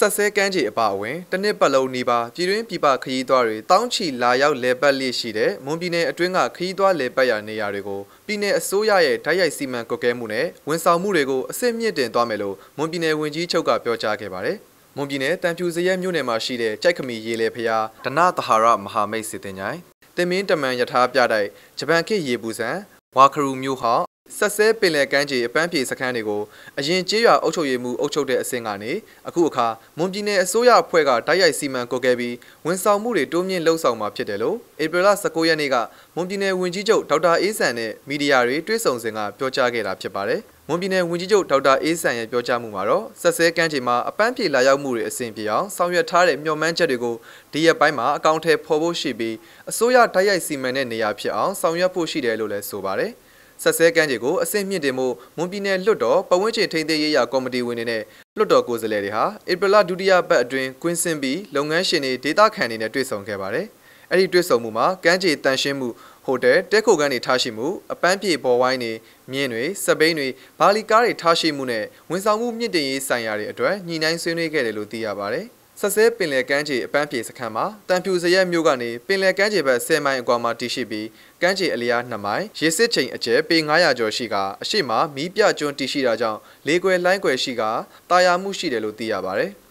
ဆက်ဆဲကမ်းခြေအပါအဝင်တစ်နှစ်ပတ်လုံးနီးပါးပြည်တွင်းပြည်ပခရီးသွားတွေတောင်းချီလာရောက်လဲပတ်လျက်ရှိတဲ့မွန်ပြည်နယ်အတွင်းကခရီးသွားလဲပတ်ရာနေရာတွေကိုပြည်내အစိုးရရဲ့ဓာတ်ရိုက်စီမံကွပ်ကဲမှုနဲ့ဝန်ဆောင်မှုတွေကိုအစစ်မြင့်တင်သွားမယ်လို့မွန်ပြည်နယ်ဝန်ကြီးချုပ်ကပြောကြားခဲ့ပါတယ်။မွန်ပြည်နယ်တန်ဖြူစရဲမြို့နယ်မှာရှိတဲ့ကြိုက်ခမီရေလေဖျားဒနသဟာရမဟာမိတ်စစ်တင်ញိုင်တင်မင်းတမန်ယထာပြတိုက်ဂျပန်ခေတ်ရေပူဇံဝါခရူမျိုးဟောက် ဆက်ဆဲပင်လယ်ကမ်းခြေအပန်းဖြေစခန်းတွေကိုအရင်ကျေးရွာအုပ်ချုပ်ရေးမှုအုပ်ချုပ်တဲ့အဆင့်ကနေအခုအခါမွန်ပြည်နယ်အစိုးရအဖွဲ့ကတိုက်ရိုက်စီမံကွပ်ကဲပြီးဝန်ဆောင်မှုတွေတိုးမြင့်လှုပ်ဆောင်မှာဖြစ်တယ်လို့ဧပြီလ19ရက်နေ့ကမွန်ပြည်နယ်ဝန်ကြီးချုပ်ဒေါက်တာအေးဆန်နဲ့မီဒီယာတွေတွေ့ဆုံစဉ်ကပြောကြားခဲ့တာဖြစ်ပါတယ်။မွန်ပြည်နယ်ဝန်ကြီးချုပ်ဒေါက်တာအေးဆန်ရဲ့ပြောကြားမှုမှာတော့ဆက်ဆဲကမ်းခြေမှာအပန်းဖြေလာရောက်မှုတွေအဆင်ပြေအောင်ဆောင်ရွက်ထားတဲ့မျှော်မှန်းချက်တွေကိုဒီရက်ပိုင်းမှာအကောင့်ထဲပေါ်ဖို့ရှိပြီးအစိုးရတိုက်ရိုက်စီမံတဲ့နေရာဖြစ်အောင်ဆောင်ရွက်ဖို့ရှိတယ်လို့လည်းဆိုပါတယ်။ ဆက်ဆဲကမ်းခြေကိုအဆင့်မြင့်တင်မှုမွန်ပြည်နယ်လွှတ်တော်ပဝန်းကျင်ထိန်းသိမ်းရေးရာကော်မတီဝင်တွေနဲ့လွှတ်တော်ကိုယ်စားလှယ်တွေဟာဧပြီလဒုတိယပတ်အတွင်းကွင်းစင်ပြီးလုပ်ငန်းရှင်တွေဒေသခံတွေနဲ့တွေ့ဆုံခဲ့ပါတယ်။အဲ့ဒီတွေ့ဆုံမှုမှာကမ်းခြေတန်ရှင်းမှုဟိုတယ်တဲခိုခန်းတွေထားရှိမှုအပန်းပြေပေါ်ဝိုင်းတွေမြင်းတွေစပိန်တွေဘာလီကားတွေထားရှိမှုနဲ့ဝန်ဆောင်မှုမြင့်တင်ရေးဆိုင်ရာတွေအတွက်ညှိနှိုင်းဆွေးနွေးခဲ့တယ်လို့သိရပါတယ်။ ဆက်ဆဲပင်လယ်ကမ်းခြေအပန်းဖြေစခန်းမှာတန်ဖြူစရက်မြို့ကနေပင်လယ်ကမ်းခြေဘက်10မိုင်အကွာမှာတည်ရှိပြီးကမ်းခြေအလျား2မိုင်ရေစစ်ချိန်အကျယ်ပေ900ကျော်ရှိကအရှိမမီးပြကျွန်းတည်ရှိတာကြောင့်လေကွယ်လိုင်းကွယ်ရှိကတာယာမှုရှိတယ်လို့သိရပါတယ်။